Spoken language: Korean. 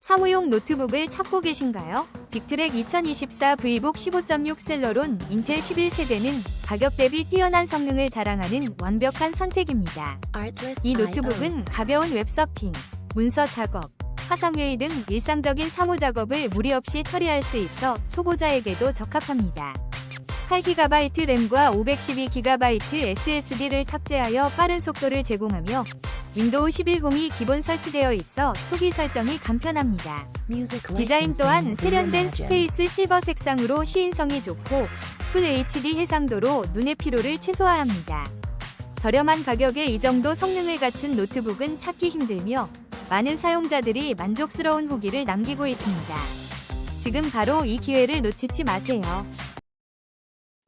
사무용 노트북을 찾고 계신가요? 빅트랙 2024 Vbook 15.6 셀러론 인텔 11세대는 가격 대비 뛰어난 성능을 자랑하는 완벽한 선택입니다. 이 노트북은 가벼운 웹서핑, 문서 작업, 화상회의 등 일상적인 사무 작업을 무리 없이 처리할 수 있어 초보자에게도 적합합니다. 8GB 램과 512GB SSD를 탑재하여 빠른 속도를 제공하며 윈도우 11 홈이 기본 설치되어 있어 초기 설정이 간편합니다. 디자인 또한 세련된 스페이스 실버 색상으로 시인성이 좋고 풀 HD 해상도로 눈의 피로를 최소화합니다. 저렴한 가격에 이 정도 성능을 갖춘 노트북은 찾기 힘들며 많은 사용자들이 만족스러운 후기를 남기고 있습니다. 지금 바로 이 기회를 놓치지 마세요.